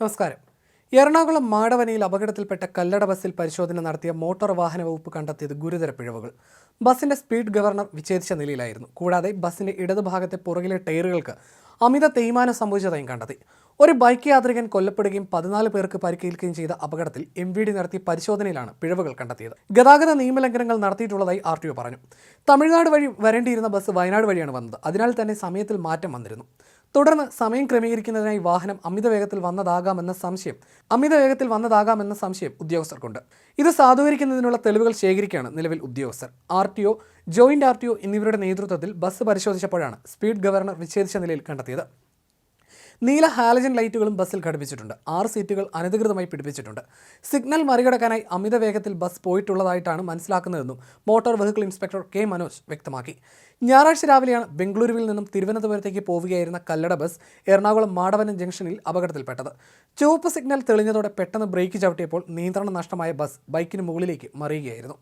നമസ്കാരം. എറണാകുളം മാടവനയിൽ അപകടത്തിൽപ്പെട്ട കല്ലട ബസ്സിൽ പരിശോധന നടത്തിയ മോട്ടോർ വാഹന വകുപ്പ് കണ്ടെത്തിയത് ഗുരുതര പിഴവുകൾ. ബസ്സിന്റെ സ്പീഡ് ഗവർണർ വിച്ഛേദിച്ച നിലയിലായിരുന്നു. കൂടാതെ ബസ്സിന്റെ ഇടതുഭാഗത്തെ പുറകിലെ ടയറുകൾക്ക് അമിത തേയ്മാനം സംഭവിച്ചതായും കണ്ടെത്തി. ഒരു ബൈക്ക് യാത്രികൻ കൊല്ലപ്പെടുകയും പതിനാല് പേർക്ക് പരിക്കേൽക്കുകയും ചെയ്ത അപകടത്തിൽ എം വി ഡി നടത്തിയ പരിശോധനയിലാണ് പിഴവുകൾ കണ്ടെത്തിയത്. ഗതാഗത നിയമലംഘനങ്ങൾ നടത്തിയിട്ടുള്ളതായി ആർ ടി ഒ പറഞ്ഞു. തമിഴ്നാട് വഴി വരേണ്ടിയിരുന്ന ബസ് വയനാട് വഴിയാണ് വന്നത്. അതിനാൽ തന്നെ സമയത്തിൽ മാറ്റം വന്നിരുന്നു. തുടർന്ന് സമയം ക്രമീകരിക്കുന്നതിനായി വാഹനം അമിത വേഗത്തിൽ വന്നതാകാമെന്ന സംശയം അമിത വേഗത്തിൽ വന്നതാകാമെന്ന സംശയം ഉദ്യോഗസ്ഥർക്കുണ്ട്. ഇത് സാധൂകരിക്കുന്നതിനുള്ള തെളിവുകൾ ശേഖരിക്കുകയാണ് നിലവിൽ ഉദ്യോഗസ്ഥർ. R T O joint R T O എന്നിവരുടെ നേതൃത്വത്തിൽ ബസ് പരിശോധിച്ചപ്പോഴാണ് സ്പീഡ് ഗവർണർ വിച്ഛേദിച്ച നിലയിൽ കണ്ടെത്തിയത്. നീല ഹാലജൻ ലൈറ്റുകളും ബസ്സിൽ ഘടിപ്പിച്ചിട്ടുണ്ട്. ആറ് സീറ്റുകൾ അനധികൃതമായി പിടിപ്പിച്ചിട്ടുണ്ട്. സിഗ്നൽ മറികടക്കാനായി അമിത വേഗത്തിൽ ബസ് പോയിട്ടുള്ളതായിട്ടാണ് മനസ്സിലാക്കുന്നതെന്നും motor vehicle inspector K Manoj വ്യക്തമാക്കി. ഞായറാഴ്ച രാവിലെയാണ് ബംഗളൂരുവിൽ നിന്നും തിരുവനന്തപുരത്തേക്ക് പോവുകയായിരുന്ന കല്ലട ബസ് എറണാകുളം മാടവനം ജംഗ്ഷനിൽ അപകടത്തിൽപ്പെട്ടത്. ചുവപ്പ് സിഗ്നൽ തെളിഞ്ഞതോടെ പെട്ടെന്ന് ബ്രേക്ക് ചവിട്ടിയപ്പോൾ നിയന്ത്രണ നഷ്ടമായ ബസ് ബൈക്കിന് മുകളിലേക്ക് മറിയുകയായിരുന്നു.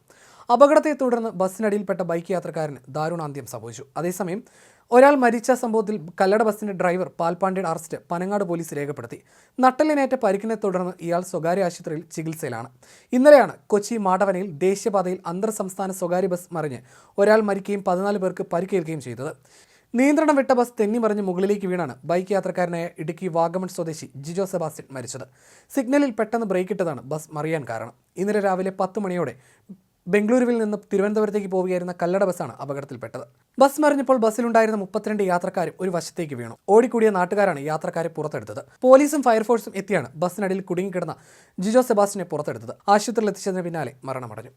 അപകടത്തെ തുടർന്ന് ബസ്സിനടിയിൽപ്പെട്ട ബൈക്ക് യാത്രക്കാരന് ദാരുണാന്ത്യം സംഭവിച്ചു. അതേസമയം ഒരാൾ മരിച്ച സംഭവത്തിൽ കല്ലട ബസ്സിന്റെ ഡ്രൈവർ പാൽപ്പാണ്ടിയുടെ അറസ്റ്റ് പനങ്ങാട് പോലീസ് രേഖപ്പെടുത്തി. നട്ടലിനേറ്റ പരിക്കിനെ തുടർന്ന് ഇയാൾ സ്വകാര്യ ആശുപത്രിയിൽ ചികിത്സയിലാണ്. ഇന്നലെയാണ് കൊച്ചി മാടവനയിൽ ദേശീയപാതയിൽ അന്തർ സംസ്ഥാന സ്വകാര്യ ബസ് മറിഞ്ഞ് ഒരാൾ മരിക്കുകയും പതിനാല് പേർക്ക് പരിക്കേൽക്കുകയും ചെയ്തത്. നിയന്ത്രണം വിട്ട ബസ് തെന്നിമറിഞ്ഞ് മുകളിലേക്ക് വീണാണ് ബൈക്ക് യാത്രക്കാരനായ ഇടുക്കി വാഗമൺ സ്വദേശി ജിജോ സെബാസ്റ്റ്യൻ മരിച്ചത്. സിഗ്നലിൽ പെട്ടെന്ന് ബ്രേക്കിട്ടതാണ് ബസ് മറിയാൻ കാരണം. ഇന്നലെ രാവിലെ പത്ത് മണിയോടെ ബംഗളൂരുവിൽ നിന്ന് തിരുവനന്തപുരത്തേക്ക് പോവുകയായിരുന്ന കല്ലട ബസ്സാണ് അപകടത്തിൽപ്പെട്ടത്. ബസ് മറിഞ്ഞപ്പോൾ ബസ്സിലുണ്ടായിരുന്ന മുപ്പത്തിരണ്ട് യാത്രക്കാരും ഒരു വശത്തേക്ക് വീണു. ഓടിക്കൂടിയ നാട്ടുകാരാണ് യാത്രക്കാരെ പുറത്തെടുത്തത്. പോലീസും ഫയർഫോഴ്സും എത്തിയാണ് ബസ്സിനടിയിൽ കുടുങ്ങിക്കിടന്ന ജിജോ സെബാസ്റ്റിനെ പുറത്തെടുത്തത്. ആശുപത്രിയിൽ എത്തിച്ചതിന് പിന്നാലെ മരണമടഞ്ഞു.